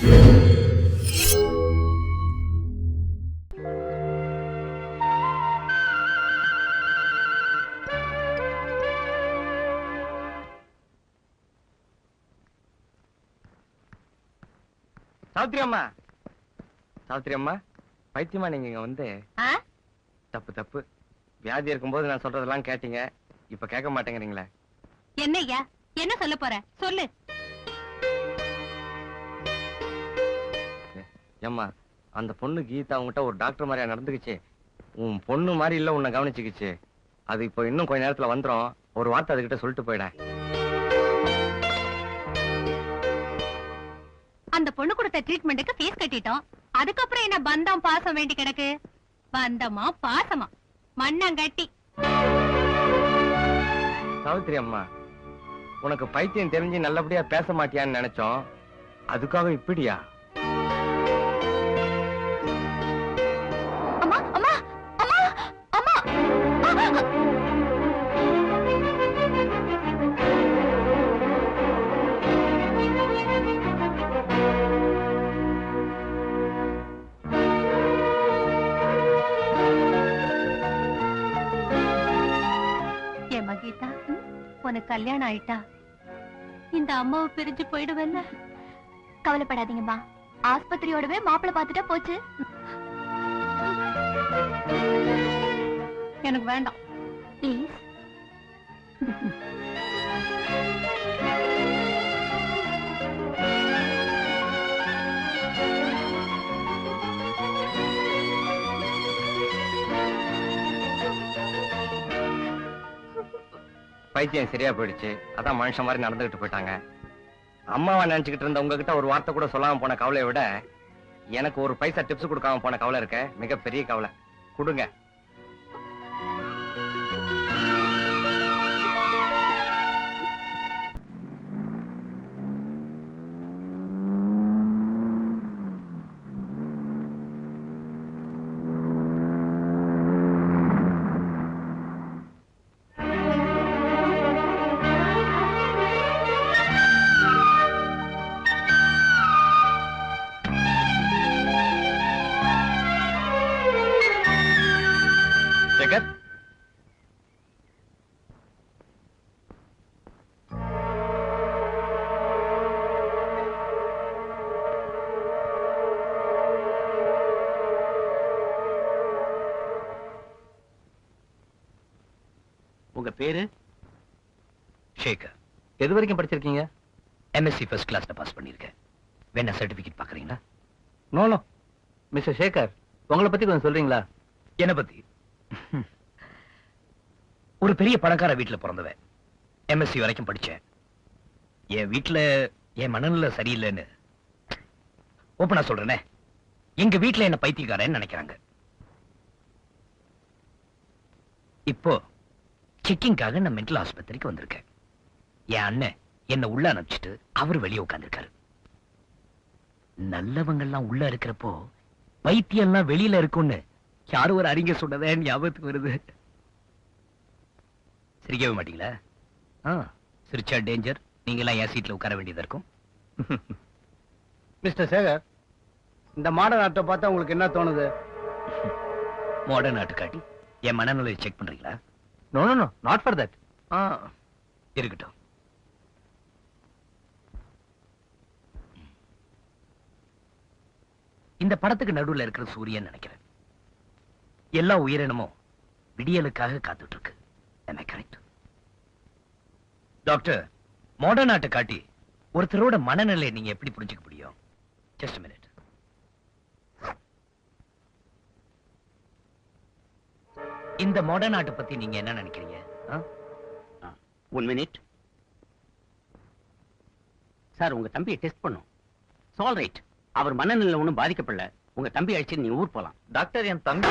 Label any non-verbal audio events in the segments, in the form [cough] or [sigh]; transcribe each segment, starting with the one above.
சாவித்திரி அம்மா. சாவித்திரி அம்மா பைத்தியமா நீங்க இங்க வந்து? தப்பு தப்பு. வியாதி இருக்கும்போது நான் சொல்றதெல்லாம் கேட்டீங்க. இப்ப கேட்க மாட்டேங்கிறீங்களே. என்னய்யா? என்ன சொல்ல போற? சொல்லு. ஏம்மா அந்த பொண்ணு கீதா உங்ககிட்ட ஒரு டாக்டர் மாதிரியா நடந்துக்குச்சு. உன் பொண்ணு மாதிரி இல்ல உன்னை கவனிச்சுக்குச்சு. அது இப்போ இன்னும் கொஞ்ச நேரத்துல வந்துரும். ஒரு வார்த்தை அதுகிட்ட சொல்லிட்டு போயிட. அந்த பொண்ணு கொடுத்த ட்ரீட்மெண்ட்டுக்கு ஃபீஸ் கட்டிட்டோம். அதுக்கப்புறம் என்ன பந்தம் பாசம் வேண்டி கிடக்கு? பந்தமா பாசமா? மண்ணங்கட்டி. சாவித்திரி அம்மா உனக்கு பைத்தியம் தெரிஞ்சு நல்லபடியா பேச மாட்டியான்னு நினைச்சோம். அதுக்காக இப்படியா? உனக்கு கல்யாணம் ஆயிட்டா? இந்த அம்மாவை பிரிஞ்சு போயிடுவேல்ல? கவலைப்படாதீங்கம்மா ஆஸ்பத்திரியோடவே மாப்பிள்ளை பார்த்துட்டா போச்சு. எனக்கு வேண்டாம். ப்ளீஸ் பைத்தியம் சரியா போயிடுச்சு. அதான் மனுஷன் மாதிரி நடந்துகிட்டு போயிட்டாங்க. அம்மாவை நினைச்சுக்கிட்டு இருந்த உங்ககிட்ட ஒரு வார்த்தை கூட சொல்லாம போன கவலையை விட எனக்கு ஒரு பைசா டிப்ஸ் கொடுக்காம போன கவலை இருக்க. மிகப்பெரிய கவலை. கொடுங்க. எது வரைக்கும் படிச்சிருக்கீங்க? எம்எஸ்சி ஃபர்ஸ்ட் கிளாஸ்ல பாஸ் பண்ணியிருக்கேன். வேணா சர்டிபிகேட் பாக்குறீங்களா நோ நோ மிஸ்டர் சேகர் உங்களை பத்தி கொஞ்சம் சொல்றீங்களா? என்ன பத்தி? ஒரு பெரிய பணக்கார வீட்டுல பிறந்தவன். எம்எஸ்சி வரைக்கும் படிச்சேன். என் வீட்டுல என் மனநிலை சரியில்லைன்னு. ஓப்பனா சொல்றேனே. எங்க வீட்டுல என்ன பைத்தியக்காரன்னு நினைக்கிறாங்க. இப்போ செக்கிங்காக நான் மென்டல் ஆஸ்பத்திரிக்கு வந்திருக்கேன். என் அண்ணன் என்ன உள்ள அனுப்பிச்சிட்டு அவர் வெளியே உட்கார்ந்திருக்காரு. நல்லவங்கெல்லாம் உள்ள இருக்கிறப்போ பைத்தியம்லாம் வெளியில இருக்கும்னு யாரும் ஒரு அறிஞர் சொன்னதே ஞாபகத்துக்கு வருது. சிரிக்கவே மாட்டீங்களா? ஆ சிரிச்சா டேஞ்சர் நீங்களாம் என் சீட்ல உட்கார வேண்டியதா இருக்கும். மிஸ்டர் சேகர் இந்த மாடர்ன் ஆர்ட்டை பார்த்தா உங்களுக்கு என்ன தோணுது? மாடர்ன் ஆட்டுக்காட்டி என் மனநிலையை செக் பண்றீங்களா? No no no not for that ah இருக்கட்டும். இந்த படத்துக்கு நடுவுல இருக்கிற சூரியன் நினைக்கிறேன். எல்லா உயிரினமும் விடியலுக்காக காத்துட்டு இருக்கு டாக்டர் மாடர்ன் ஆட்டை காட்டி ஒருத்தரோட மனநிலையை நீங்க எப்படி புரிஞ்சுக்க முடியும்? ஜஸ்ட் மினிட் இந்த மாடர்ன் ஆட்டை பத்தி நீங்க என்ன நினைக்கிறீங்க? ஒன் மினிட் சார் உங்க தம்பியை டெஸ்ட் பண்ணும். சால் ரைட் அவர் மனநிலை ஒன்றும் பாதிக்கப்படல. உங்க தம்பி அழைச்சு நீங்க ஊர் போலாம். டாக்டர் என் தம்பி.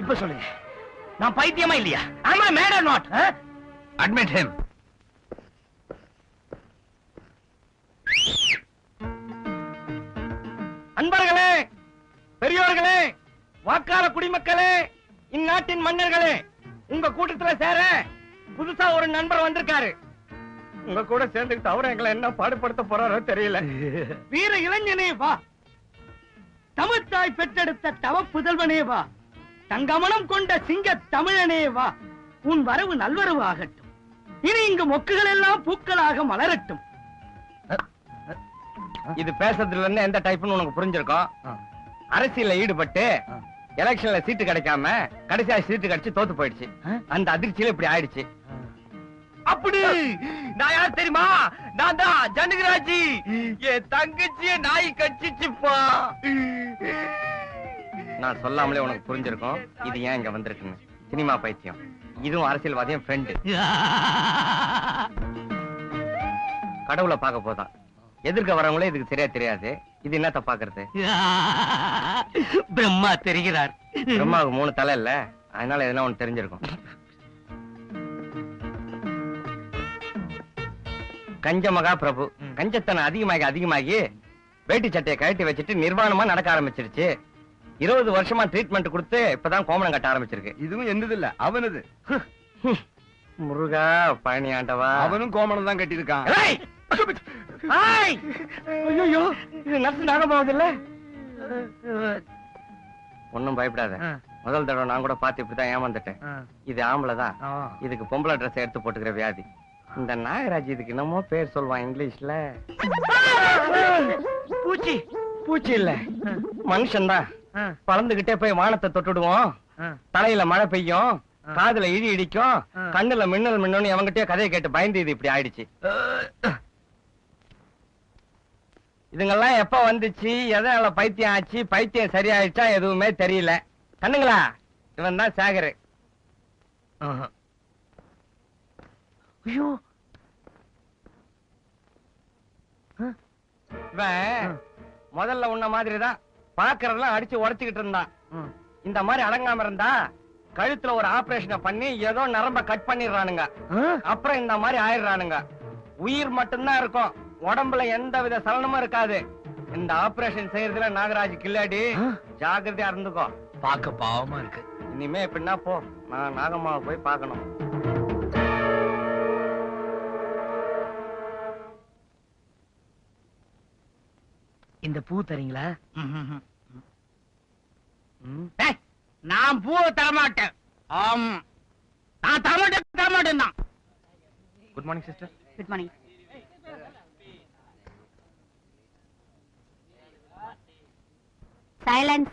இப்ப சொல்லுங்க நான் பைத்தியமா இல்லையா? ஆமா மேடம் நாட் அட்மிட் ஹிம் அன்பர்களே பெரியோர்களே வாக்காள குடிமக்களே இந்நாட்டின் மன்னர்களே உங்க கூட்டத்துல சேர புதுசா ஒரு நண்பர் வந்திருக்காரு. உங்க கூட சேர்ந்துக்கிட்டு அவரும் எங்களை என்ன பாடுபடுத்த போறாரோ தெரியல. [laughs] வீர இளைஞனே வா. தமிழ்த்தாய் பெற்றெடுத்த தவ புதல்வனே வா. தங்கமனம் கொண்ட சிங்க தமிழனே வா. உன் வரவு நல்வரவு ஆகட்டும். இனி இங்கு மொக்குகள் எல்லாம் பூக்களாக மலரட்டும். இது பேசுறதுல இருந்து எந்த டைப்னு உனக்கு புரிஞ்சிருக்கும்? அரசியல்ல ஈடுபட்டு எலெக்ஷன்ல சீட்டு கிடைக்காம கடைசியா சீட்டு கிடைச்சு தோத்து போயிடுச்சு. அந்த அதிர்ச்சியில இப்படி ஆயிடுச்சு. அப்படி! நான் யார் தெரியுமா? நான் தான் ஜனகராஜி. என் தங்கச்சிய நாய் கட்சிச்சுப்பா நான் சொல்லாமலே உனக்கு புரிஞ்சிருக்கும். இது ஏன் இங்க வந்திருக்குன்னு. சினிமா பைத்தியம். இதுவும் அரசியல்வாதியும் ஃப்ரெண்டு கடவுளை பார்க்க போதான் எதிர்க்க வரவங்களே இதுக்கு சரியா தெரியாது. இது என்னத்த பாக்குறது பிரம்மா தெரிகிறார். பிரம்மாவுக்கு மூணு தலை இல்ல. அதனால எதனா ஒண்ணு தெரிஞ்சிருக்கும். கஞ்ச மகா பிரபு. கஞ்சத்தனம் அதிகமாகி அதிகமாகி வேட்டி சட்டையை கழட்டி வச்சுட்டு நிர்வாணமா நடக்க ஆரம்பிச்சிருச்சு. இருபது வருஷமா ட்ரீட்மெண்ட் கொடுத்து இப்பதான் கோமணம் கட்ட ஆரம்பிச்சிருக்கு. இதுவும் என்னது இல்ல? அவனது. முருகா பழனி ஆண்டவா அவனும் கோமணம் தான் கட்டியிருக்கான். இது நர்ஸ் இல்ல ஒண்ணும் பயப்படாத. முதல் தடவை நான் கூட பார்த்து இப்படிதான் ஏமாந்துட்டேன். இது ஆம்பளை தான். இதுக்கு பொம்பளை ட்ரெஸ் எடுத்து போட்டுக்கிற வியாதி. இந்த நாகராஜ் இதுக்கு என்னமோ பேர் சொல்வான் இங்கிலீஷ்ல. பூச்சி பூச்சி இல்ல. மனுஷன்தான். பறந்துகிட்டே போய் வானத்தை தொட்டுடுவோம். தலையில மழை பெய்யும். காதுல இடி இடிக்கும். கண்ணுல மின்னல் மின்னல் எவங்கிட்டயோ கதையை கேட்டு பயந்து இது இப்படி ஆயிடுச்சு. இதுங்கெல்லாம் எப்ப வந்துச்சு? எதனால பைத்தியம் ஆச்சு? பைத்தியம் சரியாயிடுச்சா? எதுவுமே தெரியல. கண்ணுங்களா? இவன் தான் சேகரு ஐயோ. முதல்ல உன்ன மாதிரிதான் பாக்குறதெல்லாம் அடிச்சு உடைச்சுக்கிட்டு இருந்தான். இந்த மாதிரி அடங்காம இருந்தா கழுத்துல ஒரு ஆபரேஷனை பண்ணி ஏதோ நரம்ப கட் பண்ணிடுறானுங்க. அப்புறம் இந்த மாதிரி ஆயிடுறானுங்க. உயிர் மட்டும்தான் இருக்கும். உடம்புல எந்த வித சலனமும் இருக்காது. இந்த ஆபரேஷன் செய்யறதுல நாகராஜ் கில்லாடி ஜாக்கிரதையா இருந்துக்கோ. பார்க்க பாவமா இருக்கு. இனிமே எப்படின்னா போ. நான் நாகம்மாவை போய் பார்க்கணும். இந்த பூ தரீங்களா? டேய், நான் பூவை தரமாட்டேன். ஆமா. நான் தரமாட்டேன் தரமாட்டேன் தான் good morning sister good morning silence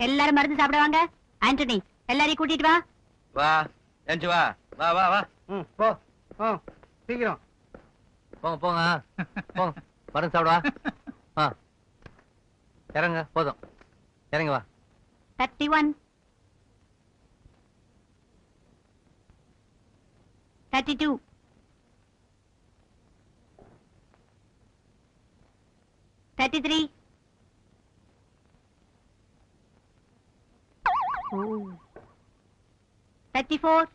எல்லாரும் மருந்து சாப்பிட வாங்க. ஆண்டனி எல்லாரையும் கூட்டிட்டு வா. வா ஏஞ்சு வா. வா வா வா. ம், போ ஆ, சீக்கிரம். போங்க போங்க. போங்க. மருந்து சாப்பிடுவா [laughs] ஆ. இறங்க போதும். இறங்க வா. Thirty one thirty two thirty three thirty four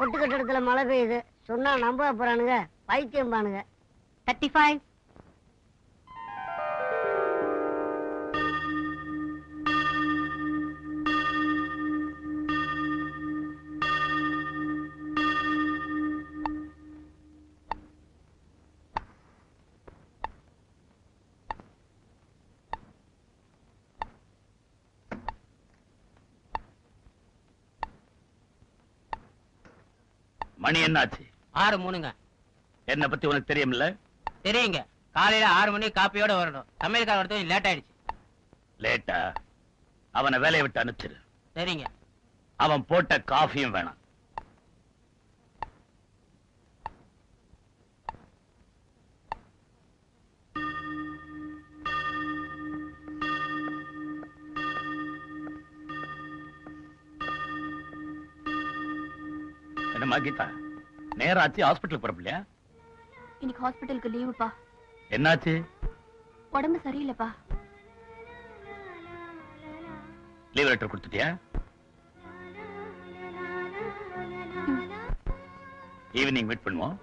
ஒட்டு கட்டடத்துல மழை பெய்யுது. சொன்னா நம்ப போறானுங்க பைத்தியம் பானுங்க. தேர்ட்டி ஃபைவ் மணி என்னாச்சு? ஆறு மூணுங்க. என்ன பத்தி உனக்கு தெரியும்ல? தெரியுங்க. காலையில ஆறு மணி காப்பியோட வரணும். சமையல்கார வரது லேட் ஆயிடுச்சு லேட்டா? அவனை வேலையை விட்டு அனுப்பிச்சிரு. சரிங்க அவன் போட்ட காஃபியும் வேணாம். என்னம்மா கீதா. நேராச்சு ஹாஸ்பிட்டல் போறப்பில்லையா இன்னைக்கு ஹாஸ்பிட்டலுக்கு லீவுப்பா. என்னாச்சு? உடம்பு சரியில்லைப்பா. லீவ் லெட்டர் கொடுத்துட்டியா? ஈவினிங் மீட் பண்ணுவோம்.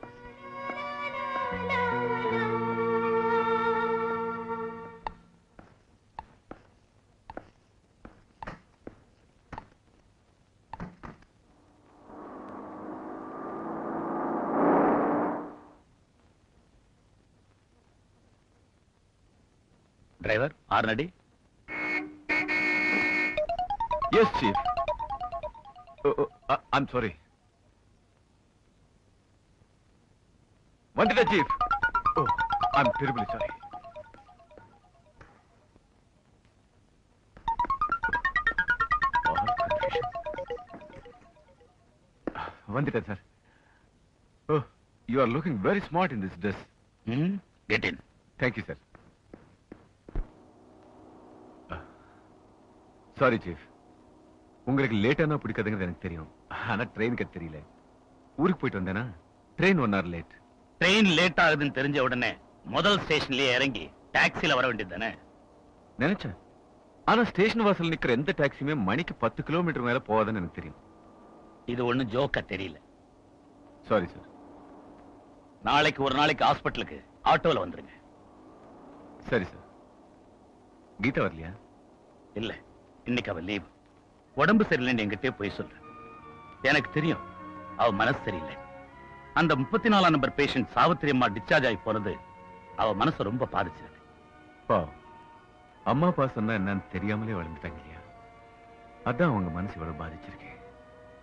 Are ready yes chief I'm sorry వంటిద chief I'm terrible sorry వందిట sir you are looking very smart in this dress get in thank you sir sir chief உங்களுக்கு லேட்டானா பிடிக்காதுங்கிறது எனக்கு தெரியும். ஆனா ட்ரெயினுக்கு அது தெரியல. ஊருக்கு போயிட்டு வந்தேனா? Train one hour late train late ஆகுதுன்னு தெரிஞ்ச உடனே முதல் ஸ்டேஷன்லயே இறங்கி டாக்ஸில வர வேண்டியது தானே நினைச்சேன். ஆனா ஸ்டேஷன் வாசல் நிக்கிற எந்த டாக்ஸியுமே மணிக்கு பத்து கிலோமீட்டர் மேல போகாதுன்னு எனக்கு தெரியும். இது ஒண்ணும் ஜோக்கா தெரியல. சாரி சார் நாளைக்கு ஒரு நாளைக்கு ஹாஸ்பிட்டலுக்கு ஆட்டோல வந்துருங்க. சரி சார் கீதா வரலையா? இல்ல. இன்னைக்கு அவ லீவ் உடம்பு சரியில்லைன்னு என்கிட்டே போய் சொல்ற. எனக்கு தெரியும் அவ மனசு சரியில்லை. அந்த முப்பத்தி நாலாம் நம்பர் பேஷண்ட் சாவித்திரி அம்மா டிஸ்சார்ஜ் ஆகி போனது அவ மனசு ரொம்ப பாதிச்சிருக்கு. அம்மா அப்பா சொன்னா என்னன்னு தெரியாமலே வளர்ந்துட்டாங்க இல்லையா? அதான் அவங்க மனசு இவ்வளவு பாதிச்சிருக்கு.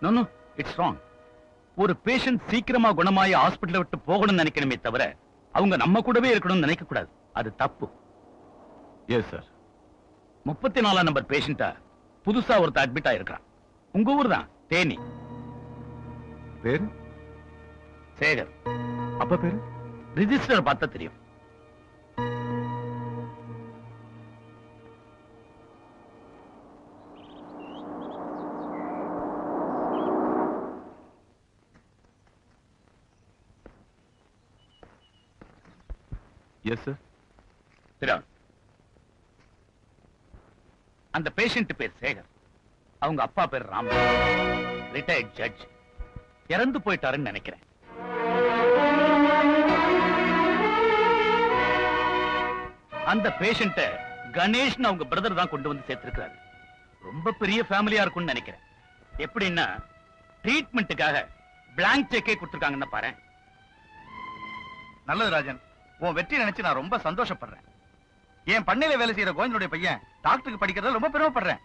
நோ நோ இட்ஸ் ராங் ஒரு பேஷண்ட் சீக்கிரமா குணமாயி ஹாஸ்பிடலை விட்டு போகணும்னு நினைக்கணுமே தவிர அவங்க நம்ம கூடவே இருக்கணும்னு நினைக்க கூடாது அது தப்பு. எஸ் சார் முப்பத்தி நாலாம் நம்பர் பேஷண்டா புதுசா ஒருத்த அட்மிட் ஆயிருக்கான் உங்க ஊர் தான் தேனி. பேரு? சேகர். அப்பா பேரு? ரிஜிஸ்டர் பார்த்தா தெரியும். எஸ் சார் திரான் அந்த பேஷண்ட் பேர் சேகர். அவங்க அப்பா பேர் ராம். ரிட்டையர்ட் ஜட்ஜ் இறந்து போயிட்டாருன்னு நினைக்கிறேன். அந்த பேஷண்ட கணேஷ்னு அவங்க பிரதர் தான் கொண்டு வந்து சேர்த்திருக்கிறாரு. ரொம்ப பெரிய ஃபேமிலியா இருக்கும்னு நினைக்கிறேன். எப்படின்னா ட்ரீட்மெண்ட்டுக்காக பிளாங்க் செக்கே கொடுத்துருக்காங்கன்னு பாரு நல்லது ராஜன். உன் வெற்றி நினைச்சு நான் ரொம்ப சந்தோஷப்படுறேன். என் பண்ணையில வேலை செய்யற கோவிந்தனுடைய பையன் டாக்டருக்கு படிக்கிறதுல ரொம்ப பெருமைப்படுறேன்.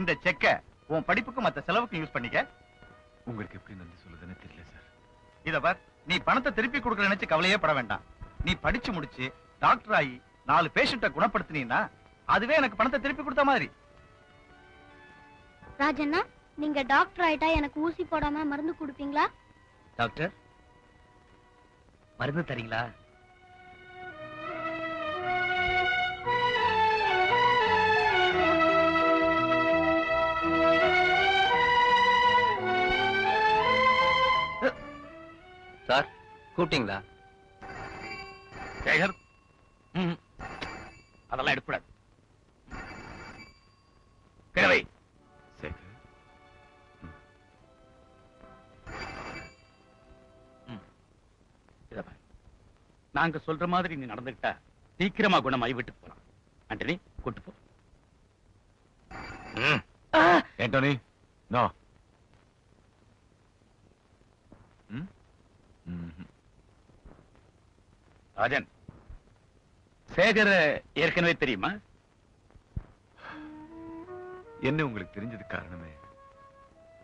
இந்த செக்க உன் படிப்புக்கும் மத்த செலவுக்கும் யூஸ் பண்ணிக்க. உங்களுக்கு எப்படி நன்றி சொல்லுதுன்னு தெரியல சார் இத பார் நீ பணத்தை திருப்பி கொடுக்கற நினைச்சு கவலையே பட வேண்டாம். நீ படிச்சு முடிச்சு டாக்டர் ஆகி நாலு பேஷண்ட குணப்படுத்தினீன்னா அதுவே எனக்கு பணத்தை திருப்பி கொடுத்த மாதிரி. ராஜண்ணா நீங்க டாக்டர் ஆயிட்டா எனக்கு ஊசி போடாம மருந்து கொடுப்பீங்களா? டாக்டர் மருந்து தரீங்களா? சார் கூப்பிட்டீங்களா? சேகர். அதெல்லாம் எடுக்கூடாது கிழவை. சேகர். நாங்க சொல்ற மாதிரி நீ நடந்துக்கிட்டா சீக்கிரமா குணமாயி வீட்டுக்கு போலாம். ஆண்டனி கூட்டு போ. ஆண்டனி நோ ம் ம்ஹும். ராஜன் சேகர் ஏற்கனவே தெரியுமா? என்ன உங்களுக்கு தெரிஞ்சது காரணமே?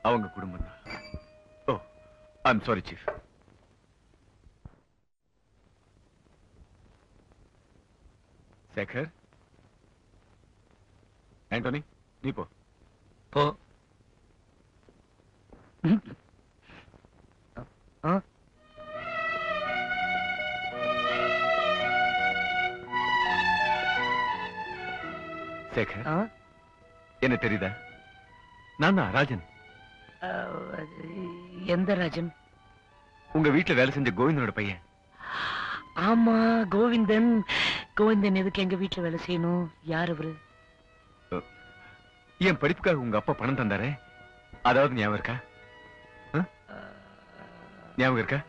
அவங்க குடும்பம் தான். ஓ I'm sorry chief Sekar? Antony நீ போ. போ. என்ன தெரியுதா? நான் தான் ராஜன். எந்த ராஜன்? உங்க வீட்டுல வேலை செஞ்ச கோவிந்தனோட பையன். ஆமா கோவிந்தன். கோவிந்தன் எதுக்கு எங்க வீட்டுல வேலை செய்யணும்? யார் அவரு? என் படிப்புக்காக உங்க அப்பா பணம் தந்தாரே? அதாவது ஞாபகம் இருக்கா? ஞாபகம் இருக்கா?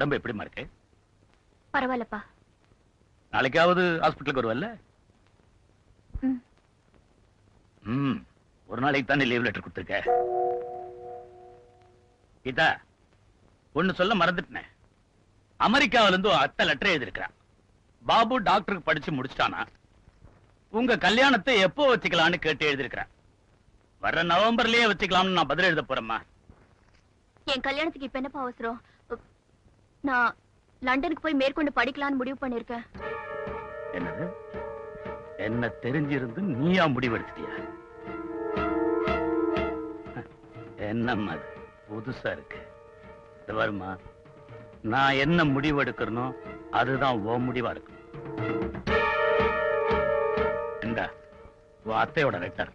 உடம்பு எப்படிமா இருக்கு? பரவாயில்லப்பா. நாளைக்காவது ஹாஸ்பிட்டலுக்கு வருவல்ல? ம். ஒரு நாளைக்கு தானே லீவ் லெட்டர் கொடுத்துருக்க? கீதா ஒண்ணு சொல்ல மறந்துட்டேன். அமெரிக்காவில இருந்து அத்தை லெட்டர் எழுதிருக்கிறான் பாபு டாக்டருக்கு படிச்சு முடிச்சிட்டானா? உங்க கல்யாணத்தை எப்போ வச்சுக்கலாம்னு கேட்டு எழுதிருக்கிறான் வர்ற நவம்பர்லயே வச்சுக்கலாம்னு நான் பதில் எழுத போறேம்மா. என் கல்யாணத்துக்கு இப்ப என்னப்பா அவசரம்? நான் லண்டனுக்கு போய் மேற்கொண்டு படிக்கலாம்னு முடிவு பண்ணிருக்கேன் என்னது? என்ன தெரிஞ்சிருந்து நீயா முடிவெடுத்துட்டியா? என்னம்மா அது? புதுசா இருக்கு. இது வருமா? நான் என்ன முடிவு எடுக்கிறனோ அதுதான் உன் முடிவா இருக்கும். இந்த உன் அத்தையோட லெட்டர்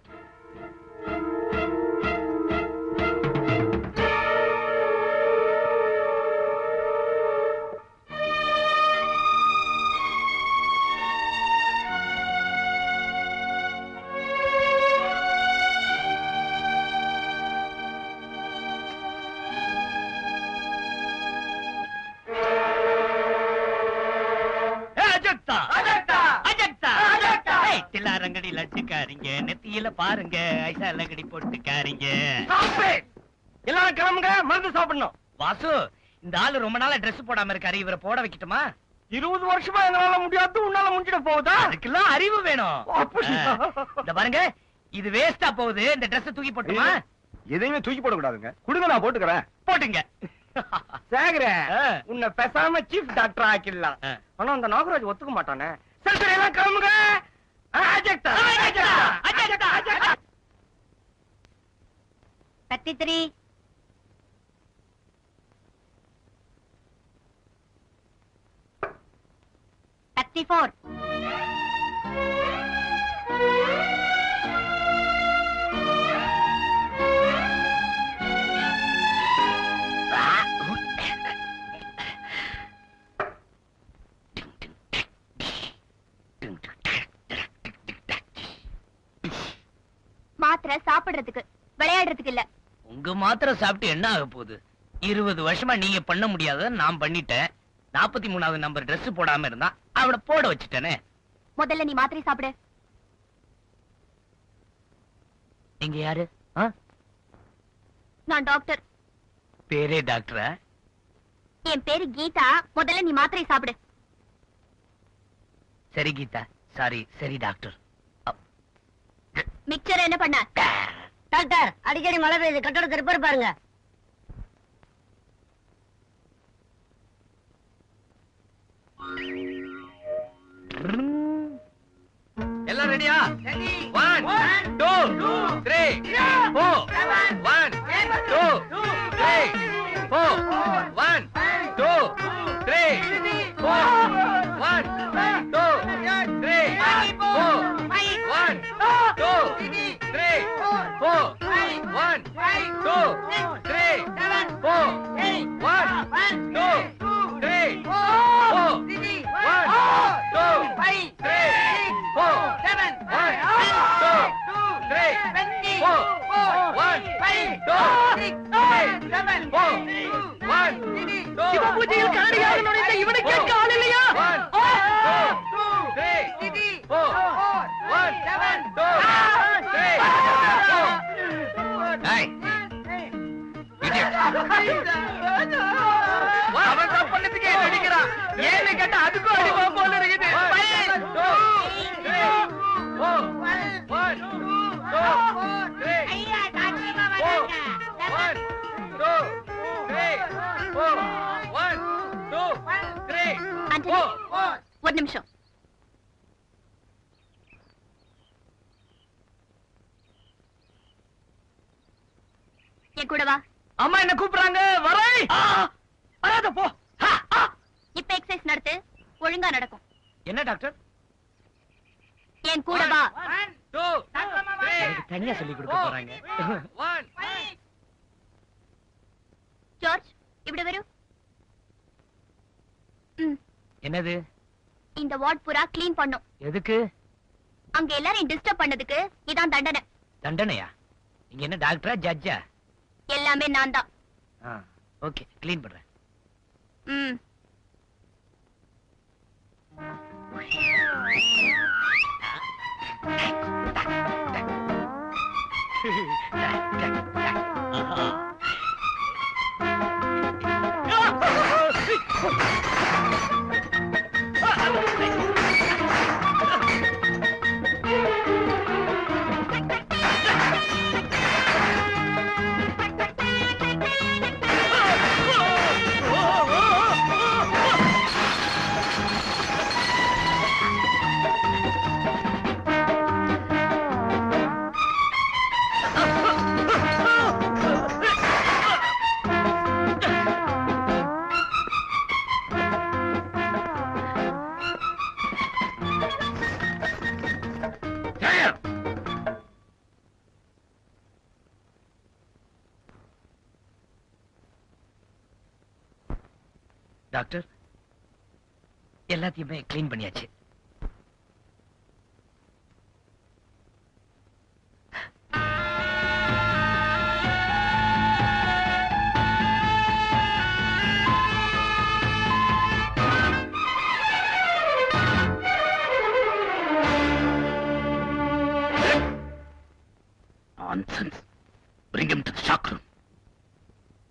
லங்கடி போட்டுக்காரிங்க. எல்லாரும் கிளம்புங்க மருந்து சாப்பிடணும். வாசு இந்த ஆளு ரொம்ப நாளா Dress போடாம இருக்காரு இவரை போட வைக்கட்டுமா? இருபது வருஷமா எங்களால முடியாது உன்னால முடிஞ்சிட போகுதா? அதுக்கெல்லாம் அறிவு வேணும். இந்த பாருங்க இது வேஸ்டா போகுது இந்த Dress தூக்கி போட்டுமா? எதையுமே தூக்கி போடக்கூடாதுங்க. கொடுங்க நான் போட்டுக்கிறேன். போட்டுங்க. சேகர. உன்னை பேசாம சீஃப் டாக்டர் ஆக்கிடலாம். ஆனா அந்த நாகராஜ் ஒத்துக்க மாட்டானே. சரி சரி எல்லாம் கிளம்புங்க. ஆ, அஜக்தா அஜக்தா, கத்தித்திரி கத்தி போர் த்ரீ ஃபோர். மாத்திரை சாப்பிடுறதுக்கு விளையாடுறதுக்கு இல்ல. உங்க மாத்திரை சாப்பிட்டு என்ன ஆக போகுது? இருபது வருஷமா நீங்க பண்ண முடியாத நான் பண்ணிட்டேன். நாற்பத்தி மூணாவது நம்பர் Dress போடாம இருந்தா அவளை போட வச்சுட்டேனே. முதல்ல நீ மாத்திரை சாப்பிடு. நீங்க யாரு? நான் டாக்டர். பேரே டாக்டரா? என் பேரு கீதா. முதல்ல நீ மாத்திரை சாப்பிடு. சரி கீதா. சாரி சரி டாக்டர். மிக்சர் என்ன பண்ண? டாக்டர் அடிக்கடி மழை பெய்யுது. கட்டடத்தை ரிப்பேர் பாருங்க. எல்லாம் ரெடியா one two three four one two three four one two சிவபூஜையில் கரடியாக நுழைந்த இவனுக்கு கேட்க ஆள் இல்லையா? அவன் தான் பண்ணதுக்கே நடிக்கிறான் ஏன்னு கேட்டா அதுக்கும் அடிமா போல இருக்குது. என் கூட வா அம்மா என்ன கூப்பிடுறாங்க? வரை! வராத போ! இப்ப எக்ஸசைஸ் நடத்து. ஒழுங்கா நடக்கும். என்ன டாக்டர்? என் கூட வா. தனியா சொல்லி கொடுக்க போறாங்க. ஜார்ஜ் இப்படி வரு. என்னது? இந்த வார்ட் பூரா க்ளீன் பண்ணும். எதுக்கு? அங்க எல்லாரையும் டிஸ்டர்ப் பண்ணதுக்கு இதான் தண்டனை. தண்டனையா? நீங்க என்ன டாக்டரா ஜட்ஜா எல்லாமே நான் தான் ஓகே க்ளீன் பண்றேன். ம். டாக்டர் [laughs] எல்லாத்தையுமே க்ளீன் பண்ணியாச்சு Nonsense. Bring him to the shock room.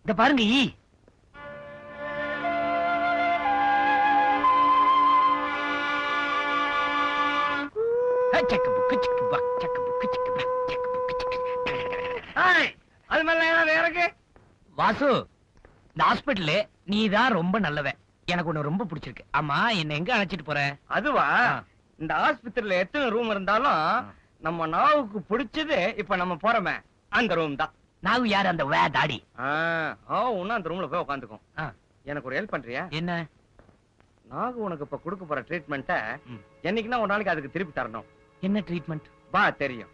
இந்த பாருங்க ஈ சக்கு புக்கு சிக்கு பக் சக்கு புக்கு சிக்கு பக் சக்கு புக்கு சிக்கு அது மேல வாசு இந்த ஹாஸ்பிட்டலு நீ தான் ரொம்ப நல்லவன். எனக்கு உன்னை ரொம்ப பிடிச்சிருக்கு. ஆமா என்ன எங்க அழைச்சிட்டு போற? அதுவா? இந்த ஆஸ்பத்திரியில எத்தனை ரூம் இருந்தாலும் நம்ம நாவுக்கு பிடிச்சது இப்ப நம்ம போறோமே. அந்த ரூம் தான். நாவு யார்? அந்த வே தாடி. உன்னும் அந்த ரூம்ல போய் உட்காந்துக்கும். எனக்கு ஒரு ஹெல்ப் பண்றியா? என்ன? நாகு உனக்கு இப்ப கொடுக்க போற ட்ரீட்மெண்ட்ட. என்னைக்குன்னா ஒரு நாளைக்கு அதுக்கு திருப்பி தரணும். என்ன ட்ரீட்மெண்ட் வா தெரியும்.